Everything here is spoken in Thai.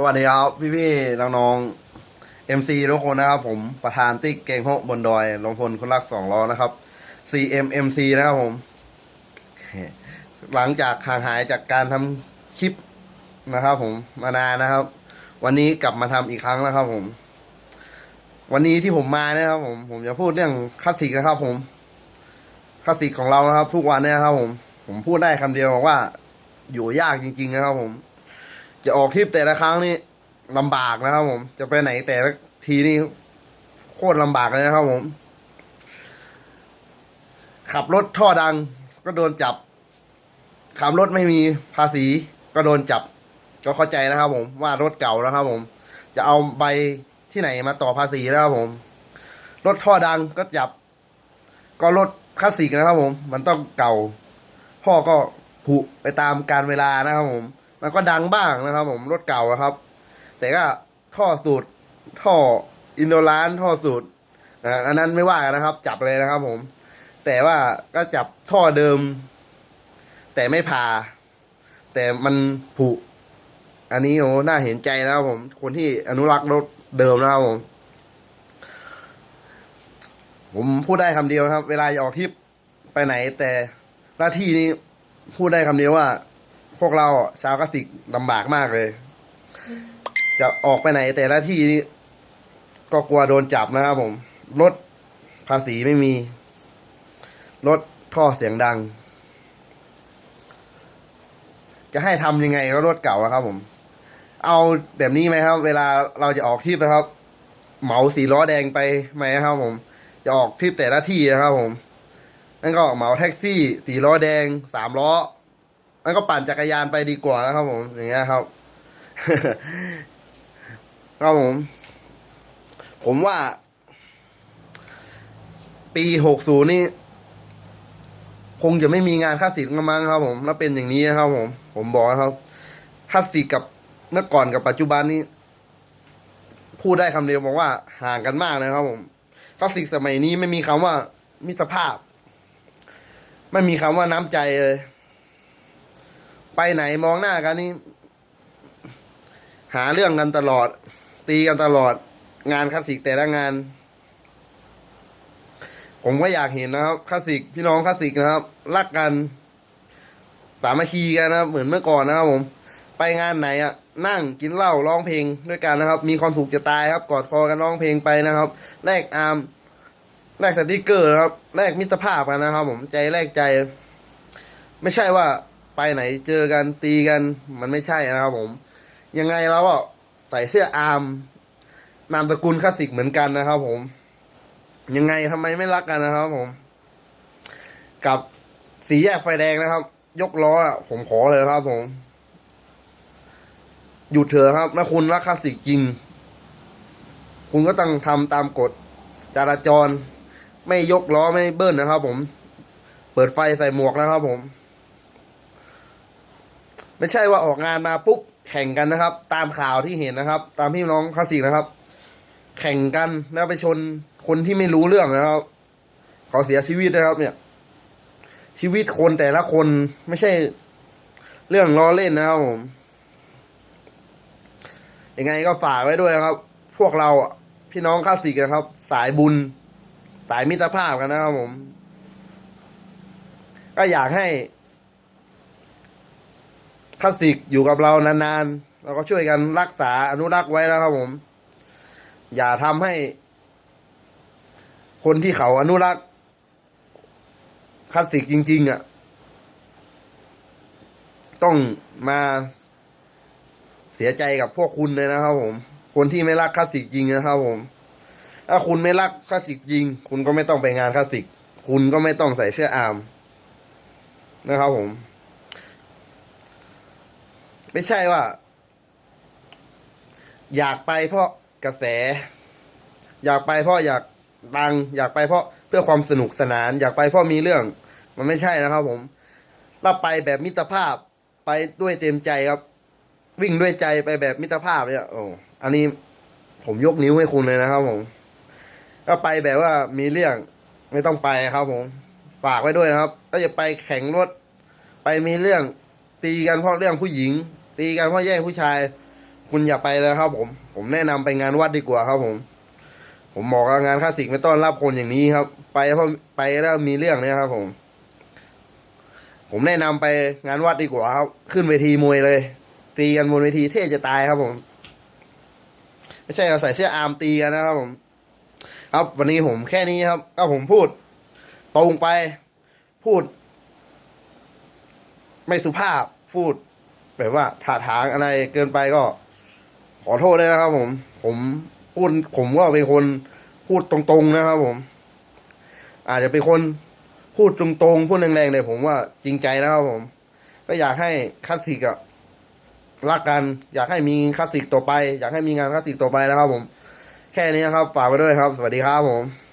สวัสดีครับ พี่พี่ๆน้องๆ MC ทุกคนนะครับผมประธานติ๊กเกงโฮบนดอยลงพลคนรักสองล้อนะครับ CMMC นะครับผม หลังจากห่างหายจากการทำคลิปนะครับ ผมมานานนะครับ วันนี้กลับมาทำอีกครั้งนะครับ ผม วันนี้ที่ผมมาเนี่ยครับ ผม ผมจะพูดเรื่องคลาสสิกนะครับ ผมคลาสสิกของเรานะครับ ทุกวันเนี่ยนะครับ ผม ผมพูดได้คำเดียวว่า อยู่ยากจริง ๆ นะครับ ผม จะออกทริปแต่ละครั้งนี่ลำบากนะครับผม จะไปไหนแต่ละทีนี่โคตรลำบากเลยนะครับผม ขับรถท่อดังก็โดนจับ ขับรถไม่มีภาษีก็โดนจับ ก็เข้าใจนะครับผมว่ารถเก่านะครับผม จะเอาใบที่ไหนมาต่อภาษีนะครับผม รถท่อดังก็จับ ก็รถคลาสสิกนะครับผม มันต้องเก่า พ่อก็ผุไปตามการเวลานะครับผม มันก็ดังบ้างนะครับ ผมรถเก่าอะครับ แต่ก็ท่อสูตรท่ออินโดลานท่อสูตรอันนั้นไม่ว่ากันนะครับ จับเลยนะครับ ผม แต่ว่าก็จับท่อเดิม แต่ไม่ผ่าแต่มันผุ อันนี้โอ้น่าเห็นใจนะครับผม คนที่อนุรักษ์รถเดิมนะครับผม ผมพูดได้คำเดียวครับ เวลาออกทริปไปไหน แต่หน้าที่นี้พูดได้คำเดียวว่า พวกเราชาวกสิกลำบากมากเลย จะออกไปไหนแต่ละที่นี้ก็กลัวโดนจับนะครับผมรถภาษีไม่มีรถท่อเสียงดัง จะให้ทำยังไงก็รถเก่าอะครับผม เอาแบบนี้ไหมครับ เวลาเราจะออกทริปนะครับ เหมาสีล้อแดงไปไหมครับ ผม จะออกทริปแต่ละที่นะครับ ผมนั่นก็เหมาแท็กซี่สีล้อแดงสามล้อ นั่นก็ปั่นจักรยานไปดีกว่านะครับ ผมอย่างเงี้ยครับครับผม ผมว่า ปีหกศูนย์นี่คงจะไม่มีงานคลาสสิกกมั้งครับ ผมแล้วเป็นอย่างนี้นะครับ ผม ผมบอกนะครับคลาสสิกกับเมื่อก่อนกับปัจจุบันนี้พูดได้คำเดียวบอกว่าห่างกันมากนะครับ ผมคลาสสิกสมัยนี้ไม่มีคำว่ามิตรภาพ ไม่มีคำว่าน้ำใจเลย ไปไหนมองหน้ากันนี่หาเรื่องกันตลอด ตีกันตลอด งานคลาสสิกแต่ละงาน ผมก็อยากเห็นนะครับคลาสสิกพี่น้องคลาสสิกนะครับ รักกันสามัคคีกันนะครับเหมือนเมื่อก่อนนะครับ ผม ไปงานไหนอะนั่งกินเหล้าร้องเพลงด้วยกันนะครับ มีความสุขจะตายครับ กอดคอกันร้องเพลงไปนะครับแลกอาร์มแลกสติกเกอร์นะครับแลกมิตรภาพกันนะครับ ผมใจแลกใจ ไม่ใช่ว่า ไปไหนเจอกันตีกันมันไม่ใช่นะครับผม ยังไงเราก็ใส่เสื้ออาร์มนามสกุลคลาสสิกเหมือนกันนะครับผม ยังไงทำไมไม่รักกันนะครับผม กับสีแยกไฟแดงนะครับ ยกล้ออะผมขอเลยครับผมหยุดเถอะครับถ้าคุณรักคลาสสิกจริง คุณก็ต้องทำตามกฎจราจร ไม่ยกล้อไม่เบิ้ลนะครับผม เปิดไฟใส่หมวกนะครับผม ไม่ใช่ว่าออกงานมาปุ๊บแข่งกันนะครับ ตามข่าวที่เห็นนะครับ ตามพี่น้องคลาสสิกนะครับ แข่งกันแล้วไปชนคนที่ไม่รู้เรื่องนะครับเขาเสียชีวิตนะครับ เนี่ย ชีวิตคนแต่ละคนไม่ใช่เรื่องล้อเล่นนะครับผมยังไงก็ฝากไว้ด้วยนะครับ พวกเราพี่น้องคลาสสิกนะครับ สายบุญ สายมิตรภาพกันนะครับผม ก็อยากให้ คลาสสิกอยู่กับเรานานๆเราก็ช่วยกันรักษาอนุรักษ์ไว้นะครับผม อย่าทำให้ คนที่เขาอนุรักษ์คลาสสิกจริง ๆอะ ต้องมาเสียใจกับพวกคุณเลยนะครับผม คนที่ไม่รักคลาสสิกจริงนะครับผม ถ้าคุณไม่รักคลาสสิกจริง คุณก็ไม่ต้องไปงานคลาสสิก คุณก็ไม่ต้องใส่เสื้ออาร์มนะครับผม ไม่ใช่ว่า อยากไปเพราะกระแส อยากไปเพราะอยากดัง อยากไปเพราะเพื่อความสนุกสนาน อยากไปเพราะมีเรื่อง มันไม่ใช่นะครับ ผมเราไปแบบมิตรภาพไปด้วยเต็มใจครับ วิ่งด้วยใจไปแบบมิตรภาพเนี่ยโอ้อันนี้ผมยกนิ้วให้คุณเลยนะครับ ผมก็ไปแบบว่ามีเรื่องไม่ต้องไปครับ ผม ฝากไว้ด้วยนะครับ ก็จะไปแข่งรถ ไปมีเรื่องตีกันเพราะเรื่องผู้หญิง ตีกันเพราะแย่งผู้ชาย คุณอย่าไปเลยครับผม ผมแนะนำไปงานวัดดีกว่าครับผม ผมบอกว่างานคลาสสิกไม่ต้อนรับคนอย่างนี้ครับ ไปเพราะไปแล้วมีเรื่องเนี่ยครับ ผม ผมแนะนำไปงานวัดดีกว่าครับ ขึ้นเวทีมวยเลย ตีกันบนเวทีเท่จะตายครับผม ไม่ใช่เอาใส่เสื้ออาร์มตีกันนะครับผม ครับวันนี้ผมแค่นี้ครับ ก็ผมพูด ตรงไปพูด ไม่สุภาพพูด แบบว่าถาทางอะไรเกินไปก็ ขอโทษด้วยนะครับ ผม ผมพูดผมก็เป็นคนพูดตรงๆนะครับ ผม อาจจะเป็นคนพูดตรงๆพูดแรงๆเลยผมว่าจริงใจนะครับผม ก็อยากให้คลาสสิกอะรักกันอยากให้มีคลาสสิกต่อไป อยากให้มีงานคลาสสิกต่อไปนะครับ ผม แค่นี้นะครับฝากไว้ด้วยครับ สวัสดีครับผม